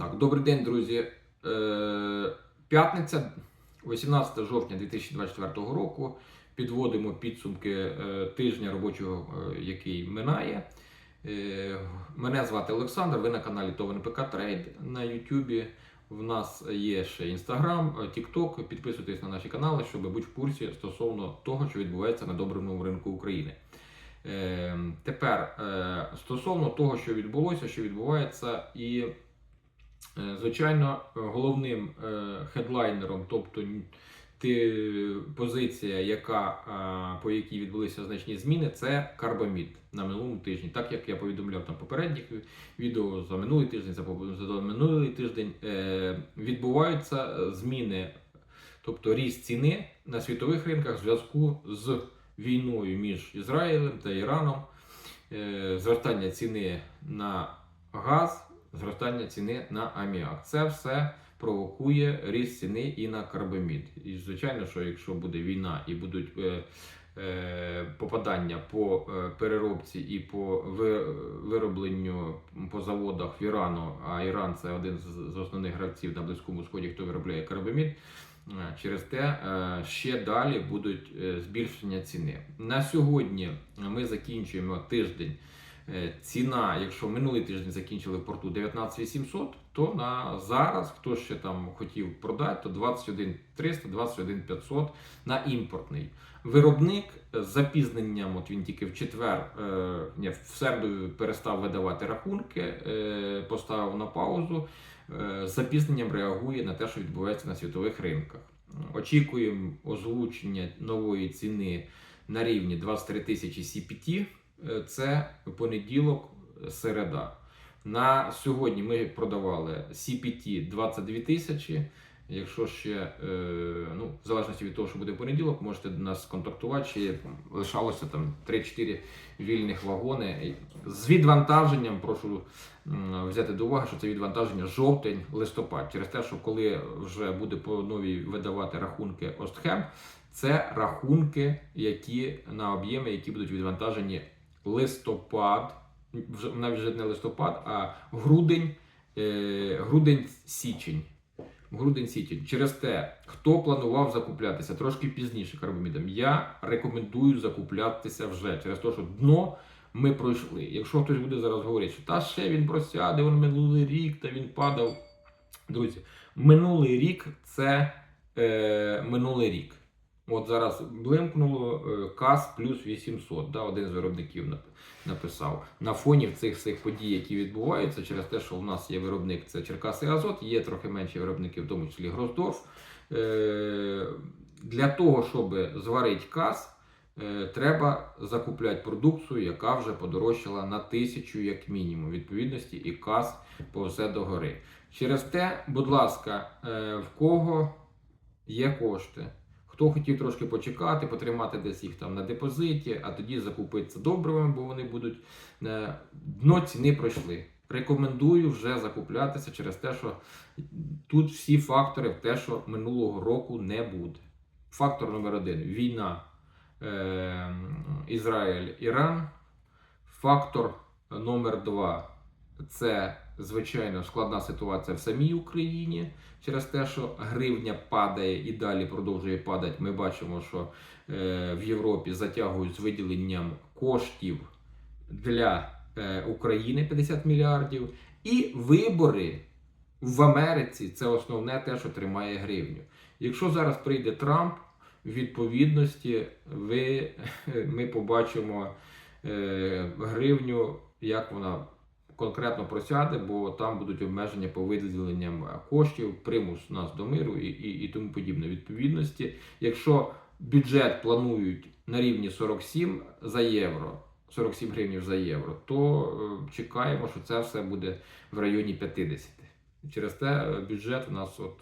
Так, добрий день, друзі. Е, П'ятниця, 18 жовтня 2024 року. Підводимо підсумки е, тижня робочого, е, який минає. Е, Мене звати Олександр. Ви на каналі Товен ПК Трейд на Ютубі. В нас є ще Інстаграм, Тікток. Підписуйтесь на наші канали, щоб бути в курсі стосовно того, що відбувається на доброму ринку України. Е, Тепер е, стосовно того, що відбулося, що відбувається, і е, звичайно, головним е, хедлайнером, тобто позиція, яка, е, по якій відбулися значні зміни, це карбамід на минулому тижні. Так як я повідомляв там попередніх відео за минулий тиждень, за, минулий тиждень, е, відбуваються зміни, тобто ріст ціни на світових ринках в зв'язку з війною між Ізраїлем та Іраном, е, зростання ціни на газ, зростання ціни на аміак. Це все провокує ріст ціни і на карбамід. І звичайно, що якщо буде війна і будуть е, е, попадання по е, переробці і по ви- виробленню по заводах в Ірану, а Іран це один з з основних гравців на Близькому Сході, хто виробляє карбамід. Через те ще далі будуть збільшення ціни. На сьогодні ми закінчуємо тиждень. Е, Ціна, якщо минулий тиждень закінчили в порту 19800, то на зараз, хто ще там хотів продати, то 21300, 21500 на імпортний. Виробник з запізненням, от він тільки в четвер, е, ні, в середу перестав видавати рахунки, е, поставив на паузу е, запізненням реагує на те, що відбувається на світових ринках. Очікуємо озвучення нової ціни на рівні 23 тисячі CPT. Е, Це понеділок, середа. На сьогодні ми продавали CPT 22 тисячі. Якщо ще, е, ну, в залежності від того, що буде понеділок, можете нас контактувати. Ще лишалося там 3-4 вільних вагони. З відвантаженням, прошу взяти до уваги, що це відвантаження жовтень, листопад. Через те, що коли вже буде по новій видавати рахунки Остхем, це рахунки, які на об'єми, які будуть відвантажені листопад, навіть вже не листопад, а грудень, е, грудень-січень. Грудень-січень. Через те, хто планував закуплятися трошки пізніше карбамідом, я рекомендую закуплятися вже через те, що дно ми пройшли. Якщо хтось буде зараз говорити, що та ще він просяде, він минулий рік, та він падав. Друзі, минулий рік це е, минулий рік. От зараз блимкнуло е, КАС плюс 800, да, один з виробників написав. На фоні цих всіх подій, які відбуваються, через те, що в нас є виробник, це Черкаси Азот, є трохи менші виробники, в тому числі Гроздорф. Е, Для того, щоб зварити КАС, е, треба закупляти продукцію, яка вже подорожчала на тисячу як мінімум. Відповідності і КАС повзе до гори. Через те, будь ласка, в кого є кошти. Хто хотів трошки почекати, потримати десь їх там на депозиті, а тоді закупитися добривами, бо вони будуть е, дно ціни пройшли. Рекомендую вже закуплятися через те, що тут всі фактори в те, що минулого року не буде. Фактор номер один війна е, Ізраїль-Іран. Фактор номер два це звичайно складна ситуація в самій Україні через те, що гривня падає і далі продовжує падати. Ми бачимо, що е, в Європі затягують з виділенням коштів для е, України 50 мільярдів. І вибори в Америці це основне те, що тримає гривню. Якщо зараз прийде Трамп, в відповідності ви, ми побачимо е, гривню, як вона конкретно просяде, бо там будуть обмеження по виділенням коштів, примус нас до миру і, і, і тому подібне. Відповідності, якщо бюджет планують на рівні 47 за євро, 47 гривень за євро, то е, чекаємо, що це все буде в районі 50. Через те е, бюджет у нас от.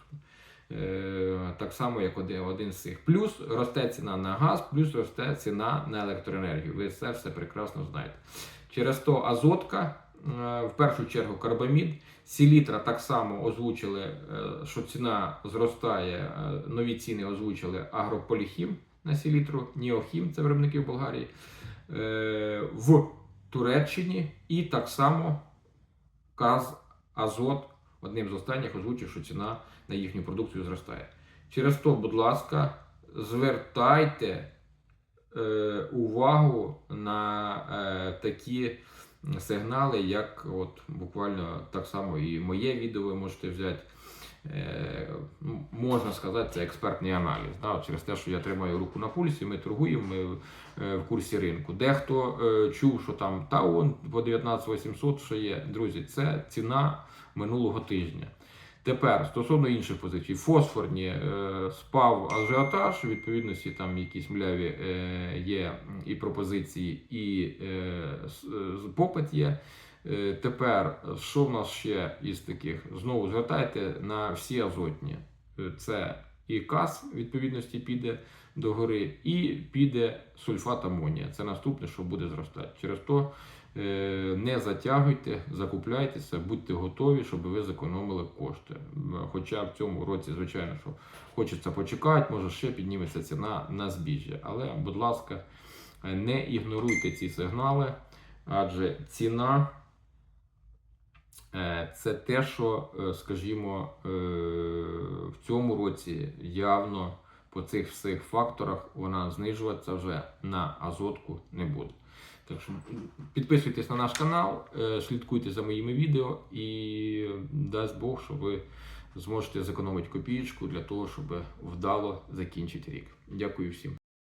е, Так само, як один, один з цих. Плюс росте ціна на газ, плюс росте ціна на електроенергію. Ви це все прекрасно знаєте. Через то азотка, е, в першу чергу карбамід, селітра так само озвучили, е, що ціна зростає. е, Нові ціни озвучили агрополіхім на селітру, Ніохім, це виробники в Болгарії, е, в Туреччині і так само Каз Азот одним з останніх озвучив, що ціна на їхню продукцію зростає. Через то, будь ласка, звертайте е, увагу на е, такі сигнали, як от буквально так само і моє відео ви можете взяти. Е, можна сказати, це експертний аналіз. Да? Через те, що я тримаю руку на пульсі, ми торгуємо ми е, в курсі ринку. Дехто е, чув, що там Таун по 19800 що є. Друзі, це ціна минулого тижня. Тепер стосовно інших позицій, фосфорні е, спав ажіотаж, відповідності там якісь мляві е, є і пропозиції, і е, е, попит є. Е, Тепер, що в нас ще із таких? Знову звертайте на всі азотні. Е, Це і каз відповідності піде до гори, і піде сульфат амонія. Це наступне, що буде зростати. Через то не затягуйте, закупляйтеся, будьте готові, щоб ви зекономили кошти. Хоча в цьому році, звичайно, що хочеться почекати, може ще підніметься ціна на збіжжя. Але, будь ласка, е, не ігноруйте ці сигнали, адже ціна. Е, Це те, що, е, скажімо, е, в цьому році явно по цих всіх факторах вона знижуватися вже на азотку не буде. Так що підписуйтесь на наш канал, е, слідкуйте за моїми відео і дасть Бог, що ви зможете зекономити копійку для того, щоб вдало закінчити рік. Дякую всім.